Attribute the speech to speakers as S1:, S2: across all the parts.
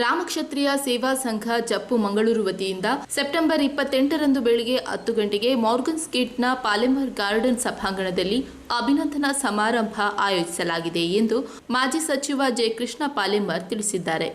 S1: ರಾಮಕ್ಷತ್ರಿಯ ಸೇವಾ ಸಂಘ ಜಪ್ಪು ಮಂಗಳೂರು ವತಿಯಿಂದ ಸೆಪ್ಟೆಂಬರ್ ಇಪ್ಪತ್ತೆಂಟರಂದು ಬೆಳಿಗ್ಗೆ ಹತ್ತು ಗಂಟೆಗೆ ಮಾರ್ಗನ್ ಸ್ಕೀಟ್ನ ಪಾಲೆಮರ್ ಗಾರ್ಡನ್ ಸಭಾಂಗಣದಲ್ಲಿ ಅಭಿನಂದನಾ ಸಮಾರಂಭ ಆಯೋಜಿಸಲಾಗಿದೆ ಎಂದು ಮಾಜಿ ಸಚಿವ ಜಯಕೃಷ್ಣ ಪಾಲೆಮರ್ ತಿಳಿಸಿದ್ದಾರೆ.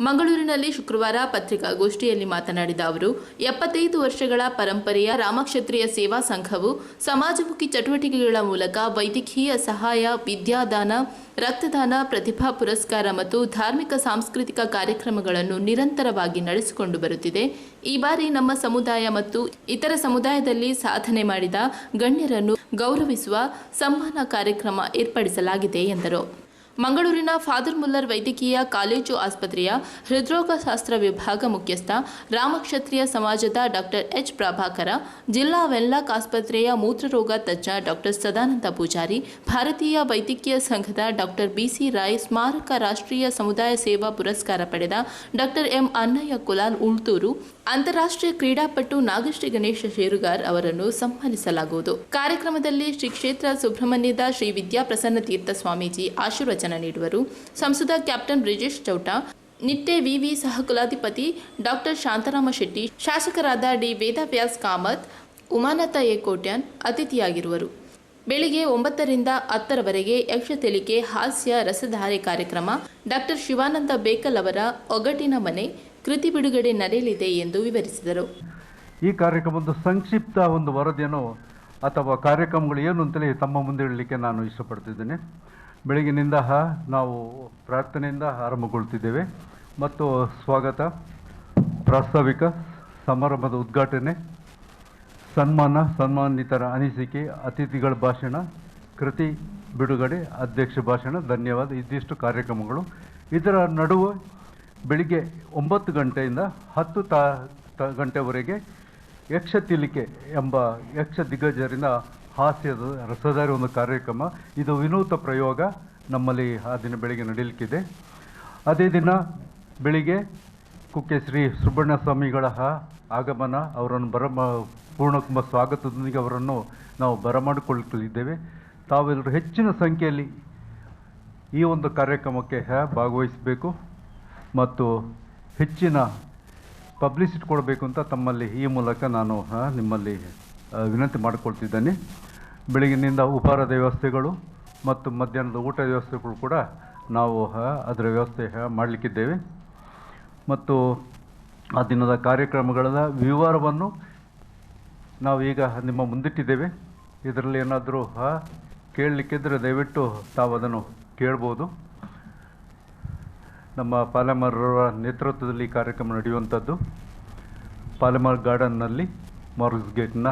S1: ಮಂಗಳೂರಿನಲ್ಲಿ ಶುಕ್ರವಾರ ಪತ್ರಿಕಾಗೋಷ್ಠಿಯಲ್ಲಿ ಮಾತನಾಡಿದ ಅವರು, ಎಪ್ಪತ್ತೈದು ವರ್ಷಗಳ ಪರಂಪರೆಯ ರಾಮಕ್ಷತ್ರಿಯ ಸೇವಾ ಸಂಘವು ಸಮಾಜಮುಖಿ ಚಟುವಟಿಕೆಗಳ ಮೂಲಕ ವೈದ್ಯಕೀಯ ಸಹಾಯ, ವಿದ್ಯಾದಾನ, ರಕ್ತದಾನ, ಪ್ರತಿಭಾ ಪುರಸ್ಕಾರ ಮತ್ತು ಧಾರ್ಮಿಕ ಸಾಂಸ್ಕೃತಿಕ ಕಾರ್ಯಕ್ರಮಗಳನ್ನು ನಿರಂತರವಾಗಿ ನಡೆಸಿಕೊಂಡು ಬರುತ್ತಿದೆ. ಈ ಬಾರಿ ನಮ್ಮ ಸಮುದಾಯ ಮತ್ತು ಇತರ ಸಮುದಾಯದಲ್ಲಿ ಸಾಧನೆ ಮಾಡಿದ ಗಣ್ಯರನ್ನು ಗೌರವಿಸುವ ಸಂವಹನ ಕಾರ್ಯಕ್ರಮ ಏರ್ಪಡಿಸಲಾಗಿದೆ ಎಂದರು. ಮಂಗಳೂರಿನ ಫಾದರ್ ಮುಲ್ಲರ್ ವೈದ್ಯಕೀಯ ಕಾಲೇಜು ಆಸ್ಪತ್ರೆಯ ಹೃದ್ರೋಗಶಾಸ್ತ್ರ ವಿಭಾಗ ಮುಖ್ಯಸ್ಥ ರಾಮಕ್ಷತ್ರಿಯ ಸಮಾಜದ ಡಾಕ್ಟರ್ ಎಚ್ ಪ್ರಭಾಕರ, ಜಿಲ್ಲಾ ವೆನ್ಲಾಕ್ ಆಸ್ಪತ್ರೆಯ ಮೂತ್ರರೋಗ ತಜ್ಞ ಡಾಕ್ಟರ್ ಸದಾನಂದ ಪೂಜಾರಿ, ಭಾರತೀಯ ವೈದ್ಯಕೀಯ ಸಂಘದ ಡಾಕ್ಟರ್ ಬಿಸಿ ರಾಯ್ ಸ್ಮಾರಕ ರಾಷ್ಟ್ರೀಯ ಸಮುದಾಯ ಸೇವಾ ಪುರಸ್ಕಾರ ಪಡೆದ ಡಾಕ್ಟರ್ ಎಂ ಅನ್ನಯ್ಯ ಕುಲಾಲ್ ಉಳ್ತೂರು, ಅಂತಾರಾಷ್ಟ್ರೀಯ ಕ್ರೀಡಾಪಟು ನಾಗಶ್ರೀ ಗಣೇಶ ಶೇರುಗಾರ್ ಅವರನ್ನು ಸನ್ಮಾನಿಸಲಾಗುವುದು. ಕಾರ್ಯಕ್ರಮದಲ್ಲಿ ಶ್ರೀ ಕ್ಷೇತ್ರ ಸುಬ್ರಹ್ಮಣ್ಯದ ಶ್ರೀ ವಿದ್ಯಾಪ್ರಸನ್ನ ತೀರ್ಥ ಸ್ವಾಮೀಜಿ ಆಶೀರ್ವಚನ ನೀಡುವರು. ಸಂಸದ ಕ್ಯಾಪ್ಟನ್ ಬ್ರಿಜೇಶ್ ಚೌಟ ನಿಟ್ಟೆ ವಿವಿ ಸಹಕುಲಾಧಿಪತಿ ಡಾಕ್ಟರ್ ಶಾಂತರಾಮ ಶೆಟ್ಟಿ, ಶಾಸಕರಾದ ಡಿ ವೇದವ್ಯಾಸ್ ಕಾಮತ್ ಉಮಾನತ ಎ ಕೋಟ್ಯಾನ್ ಅತಿಥಿಯಾಗಿರುವರು. ಬೆಳಿಗ್ಗೆ ಒಂಬತ್ತರಿಂದ ಹತ್ತರವರೆಗೆ ಯಕ್ಷತೆಲಿಕೆ ಹಾಸ್ಯ ರಸಧಾರೆ ಕಾರ್ಯಕ್ರಮ, ಡಾಕ್ಟರ್ ಶಿವಾನಂದ ಬೇಕಲ್ ಅವರ ಒಗಟಿನ ಮನೆ ಕೃತಿ ಬಿಡುಗಡೆ ನಡೆಯಲಿದೆ ಎಂದು ವಿವರಿಸಿದರು.
S2: ಈ ಕಾರ್ಯಕ್ರಮದ ಸಂಕ್ಷಿಪ್ತ ಒಂದು ವರದಿಯನ್ನು ಅಥವಾ ಕಾರ್ಯಕ್ರಮಗಳು ಏನು ಅಂತಲೇ ತಮ್ಮ ಮುಂದೆ ಇಡಲಿಕ್ಕೆ ನಾನು ಇಷ್ಟಪಡ್ತಿದ್ದೇನೆ. ಬೆಳಗಿನಿಂದ ನಾವು ಪ್ರಾರ್ಥನೆಯಿಂದ ಆರಂಭಗೊಳ್ತಿದ್ದೇವೆ. ಮತ್ತು ಸ್ವಾಗತ, ಪ್ರಾಸ್ತಾವಿಕ ಸಮಾರಂಭದ ಉದ್ಘಾಟನೆ, ಸನ್ಮಾನ ಸನ್ಮಾನಿತರ ಅನಿಸಿಕೆ, ಅತಿಥಿಗಳ ಭಾಷಣ, ಕೃತಿ ಬಿಡುಗಡೆ, ಅಧ್ಯಕ್ಷ ಭಾಷಣ, ಧನ್ಯವಾದ. ಇದಿಷ್ಟು ಕಾರ್ಯಕ್ರಮಗಳು. ಇದರ ನಡುವೆ ಬೆಳಿಗ್ಗೆ ಒಂಬತ್ತು ಗಂಟೆಯಿಂದ ಹತ್ತು ತಾ, ಗಂಟೆವರೆಗೆ ಯಕ್ಷ ತಿಲಿಕೆ ಎಂಬ ಯಕ್ಷ ದಿಗ್ಗಜರಿಂದ ಹಾಸ್ಯದ ರಸದಾರಿ ಒಂದು ಕಾರ್ಯಕ್ರಮ. ಇದು ವಿನೂತ ಪ್ರಯೋಗ. ನಮ್ಮಲ್ಲಿ ಆ ದಿನ ಬೆಳಿಗ್ಗೆ ನಡೀಲಿಕ್ಕಿದೆ. ಅದೇ ದಿನ ಬೆಳಿಗ್ಗೆ ಕುಕ್ಕೆ ಶ್ರೀ ಸುಬ್ಬಣ್ಣ ಆಗಮನ. ಅವರನ್ನು ಬರಮ, ಪೂರ್ಣಕುಂಭ ಸ್ವಾಗತದೊಂದಿಗೆ ಅವರನ್ನು ನಾವು ಬರಮಾಡಿಕೊಳ್ಳಲಿದ್ದೇವೆ. ತಾವೆಲ್ಲರೂ ಹೆಚ್ಚಿನ ಸಂಖ್ಯೆಯಲ್ಲಿ ಈ ಒಂದು ಕಾರ್ಯಕ್ರಮಕ್ಕೆ ಭಾಗವಹಿಸಬೇಕು. ಮತ್ತು ಹೆಚ್ಚಿನ ಪಬ್ಲಿಸಿಟಿ ಕೊಡಬೇಕು ಅಂತ ತಮ್ಮಲ್ಲಿ ಈ ಮೂಲಕ ನಾನು ನಿಮ್ಮಲ್ಲಿ ವಿನಂತಿ ಮಾಡಿಕೊಳ್ತಿದ್ದೇನೆ. ಬೆಳಗಿನಿಂದ ಉಪಹಾರದ ವ್ಯವಸ್ಥೆಗಳು ಮತ್ತು ಮಧ್ಯಾಹ್ನದ ಊಟ ವ್ಯವಸ್ಥೆಗಳು ಕೂಡ ನಾವು ಅದರ ವ್ಯವಸ್ಥೆ ಮಾಡಲಿಕ್ಕಿದ್ದೇವೆ. ಮತ್ತು ಆ ದಿನದ ಕಾರ್ಯಕ್ರಮಗಳ ವಿವರವನ್ನು ನಾವು ಈಗ ನಿಮ್ಮ ಮುಂದಿಟ್ಟಿದ್ದೇವೆ. ಇದರಲ್ಲಿ ಏನಾದರೂ ಕೇಳಲಿಕ್ಕಿದ್ದರೆ ದಯವಿಟ್ಟು ತಾವು ಅದನ್ನು ಕೇಳ್ಬೋದು. ನಮ್ಮ ಪಾಲೆಮರ್ರ ನೇತೃತ್ವದಲ್ಲಿ ಕಾರ್ಯಕ್ರಮ ನಡೆಯುವಂಥದ್ದು. ಪಾಲೆಮರ್ ಗಾರ್ಡನ್ನಲ್ಲಿ ಮಾರ್ಕ್ಸ್ ಗೇಟ್ನ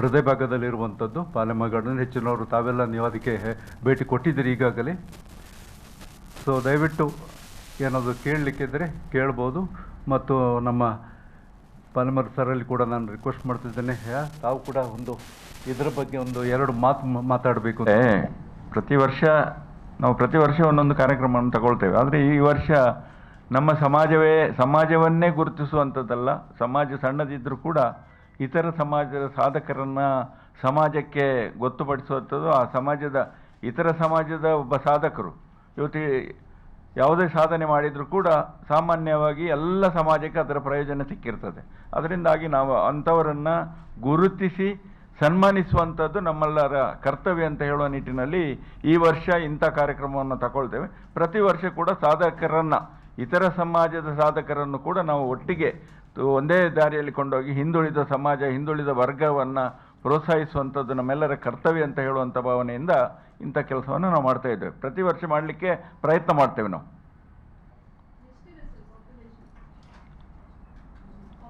S2: ಹೃದಯ ಭಾಗದಲ್ಲಿರುವಂಥದ್ದು. ಪಾಲೆಮರ್ ಗಾರ್ಡನ್ ಹೆಚ್ಚಿನವರು ತಾವೆಲ್ಲ ನೀವು ಅದಕ್ಕೆ ಭೇಟಿ ಕೊಟ್ಟಿದ್ದೀರಿ ಈಗಾಗಲೇ. ಸೊ ದಯವಿಟ್ಟು ಏನಾದರೂ ಕೇಳಲಿಕ್ಕಿದ್ರೆ ಕೇಳ್ಬೋದು. ಮತ್ತು ನಮ್ಮ ಪಾಲಿಮರ್ ಸರಲ್ಲಿ ಕೂಡ ನಾನು ರಿಕ್ವೆಸ್ಟ್ ಮಾಡ್ತಿದ್ದೇನೆ. ತಾವು ಕೂಡ ಒಂದು ಇದರ ಬಗ್ಗೆ ಒಂದು ಎರಡು ಮಾತು ಮಾತಾಡಬೇಕು.
S3: ಪ್ರತಿ ವರ್ಷ ನಾವು ಪ್ರತಿ ವರ್ಷ ಒಂದೊಂದು ಕಾರ್ಯಕ್ರಮವನ್ನು ತಗೊಳ್ತೇವೆ. ಆದರೆ ಈ ವರ್ಷ ನಮ್ಮ ಸಮಾಜವೇ, ಸಮಾಜವನ್ನೇ ಗುರುತಿಸುವಂಥದ್ದಲ್ಲ. ಸಮಾಜ ಸಣ್ಣದಿದ್ದರೂ ಕೂಡ ಇತರ ಸಮಾಜದ ಸಾಧಕರನ್ನು ಸಮಾಜಕ್ಕೆ ಗೊತ್ತುಪಡಿಸುವಂಥದ್ದು, ಆ ಸಮಾಜದ, ಇತರ ಸಮಾಜದ ಒಬ್ಬ ಸಾಧಕರು. ಇವತ್ತು ಯಾವುದೇ ಸಾಧನೆ ಮಾಡಿದರೂ ಕೂಡ ಸಾಮಾನ್ಯವಾಗಿ ಎಲ್ಲ ಸಮಾಜಕ್ಕೆ ಅದರ ಪ್ರಯೋಜನ ಸಿಕ್ಕಿರ್ತದೆ. ಅದರಿಂದಾಗಿ ನಾವು ಅಂಥವರನ್ನು ಗುರುತಿಸಿ ಸನ್ಮಾನಿಸುವಂಥದ್ದು ನಮ್ಮೆಲ್ಲರ ಕರ್ತವ್ಯ ಅಂತ ಹೇಳುವ ನಿಟ್ಟಿನಲ್ಲಿ ಈ ವರ್ಷ ಇಂಥ ಕಾರ್ಯಕ್ರಮವನ್ನು ತಗೊಳ್ತೇವೆ. ಪ್ರತಿ ವರ್ಷ ಕೂಡ ಸಾಧಕರನ್ನು, ಇತರ ಸಮಾಜದ ಸಾಧಕರನ್ನು ಕೂಡ ನಾವು ಒಟ್ಟಿಗೆ ಒಂದೇ ದಾರಿಯಲ್ಲಿ ಕೊಂಡೋಗಿ ಹಿಂದುಳಿದ ಸಮಾಜ, ಹಿಂದುಳಿದ ವರ್ಗವನ್ನು ಪ್ರೋತ್ಸಾಹಿಸುವಂಥದ್ದು ನಮ್ಮೆಲ್ಲರ ಕರ್ತವ್ಯ ಅಂತ ಹೇಳುವಂಥ ಭಾವನೆಯಿಂದ ಇಂಥ ಕೆಲಸವನ್ನು ನಾವು ಮಾಡ್ತಾ ಇದ್ದೇವೆ. ಪ್ರತಿ ವರ್ಷ ಮಾಡಲಿಕ್ಕೆ ಪ್ರಯತ್ನ ಮಾಡ್ತೇವೆ ನಾವು.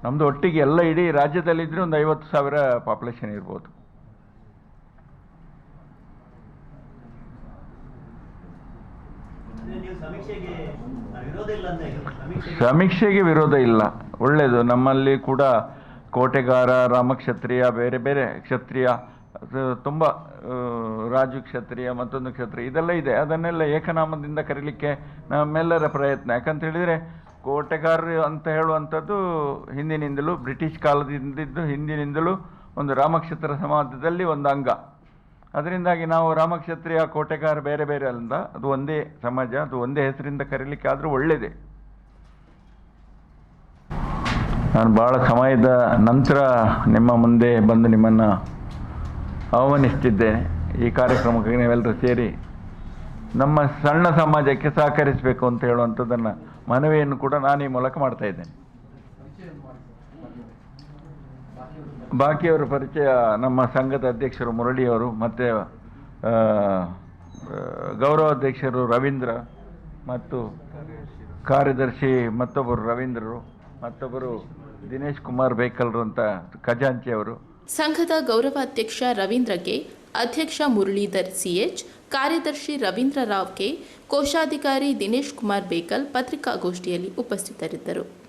S3: ನಮ್ಮದು ಒಟ್ಟಿಗೆ ಎಲ್ಲ ಇಡೀ ರಾಜ್ಯದಲ್ಲಿದ್ದರೆ ಒಂದು ಐವತ್ತು ಸಾವಿರ ಪಾಪ್ಯುಲೇಷನ್ ಇರ್ಬೋದು.
S4: ಸಮೀಕ್ಷೆಗೆ ವಿರೋಧ ಇಲ್ಲ
S3: ಒಳ್ಳೆಯದು ನಮ್ಮಲ್ಲಿ ಕೂಡ ಕೋಟೆಗಾರ ರಾಮಕ್ಷತ್ರಿಯ ಬೇರೆ ಬೇರೆ ಕ್ಷತ್ರಿಯ ತುಂಬ ರಾಜು ಕ್ಷತ್ರಿಯ ಮತ್ತೊಂದು ಕ್ಷತ್ರಿಯ ಇದೆಲ್ಲ ಇದೆ. ಅದನ್ನೆಲ್ಲ ಏಕನಾಮದಿಂದ ಕರೀಲಿಕ್ಕೆ ನಮ್ಮೆಲ್ಲರ ಪ್ರಯತ್ನ. ಯಾಕಂತ ಹೇಳಿದರೆ ಕೋಟೆಗಾರರು ಅಂತ ಹೇಳುವಂಥದ್ದು ಹಿಂದಿನಿಂದಲೂ ಬ್ರಿಟಿಷ್ ಕಾಲದಿಂದಿದ್ದು ಹಿಂದಿನಿಂದಲೂ ಒಂದು ರಾಮಕ್ಷೇತ್ರ ಸಮಾಜದಲ್ಲಿ ಒಂದು ಅಂಗ. ಅದರಿಂದಾಗಿ ನಾವು ರಾಮಕ್ಷತ್ರಿಯ ಕೋಟೆಗಾರ ಬೇರೆ ಬೇರೆ ಅಲ್ಲ ಅದು ಒಂದೇ ಸಮಾಜ, ಅದು ಒಂದೇ ಹೆಸರಿಂದ ಕರೀಲಿಕ್ಕೆ ಆದರೂ ಒಳ್ಳೆಯದೇ ನಾನು ಭಾಳ ಸಮಯದ ನಂತರ ನಿಮ್ಮ ಮುಂದೆ ಬಂದು ನಿಮ್ಮನ್ನು ಆಹ್ವಾನಿಸ್ತಿದ್ದೇನೆ. ಈ ಕಾರ್ಯಕ್ರಮಕ್ಕೆ ನೀವೆಲ್ಲರೂ ಸೇರಿ ನಮ್ಮ ಸಣ್ಣ ಸಮಾಜಕ್ಕೆ ಸಹಕರಿಸಬೇಕು ಅಂತ ಹೇಳುವಂಥದ್ದನ್ನು ಮನವಿಯನ್ನು ಕೂಡ ನಾನು ಈ ಮೂಲಕ ಮಾಡ್ತಾ ಇದ್ದೇನೆ. ಬಾಕಿಯವರ ಪರಿಚಯ ನಮ್ಮ ಸಂಘದ ಅಧ್ಯಕ್ಷರು ಮುರಳಿಯವರು ಮತ್ತು ಗೌರವಾಧ್ಯಕ್ಷರು ರವೀಂದ್ರ ಮತ್ತು ಕಾರ್ಯದರ್ಶಿ ಮತ್ತೊಬ್ಬರು ರವೀಂದ್ರರು, ಮತ್ತೊಬ್ಬರು ದಿನೇಶ್ ಕುಮಾರ್ ಬೇಕಲ್ರು ಅಂತ ಖಜಾಂಚಿ ಅವರು
S1: ಸಂಘದ ಗೌರವಾಧ್ಯಕ್ಷ ರವೀಂದ್ರಗೆ ಅಧ್ಯಕ್ಷ ಮುರಳೀಧರ್ ಸಿಎಚ್ ಕಾರ್ಯದರ್ಶಿ ರವೀಂದ್ರ ರಾವ್ ಕೆ ಕೋಶಾಧಿಕಾರಿ ದಿನೇಶ್ ಕುಮಾರ್ ಬೇಕಲ್ ಪತ್ರಿಕಾಗೋಷ್ಠಿಯಲ್ಲಿ ಉಪಸ್ಥಿತರಿದ್ದರು.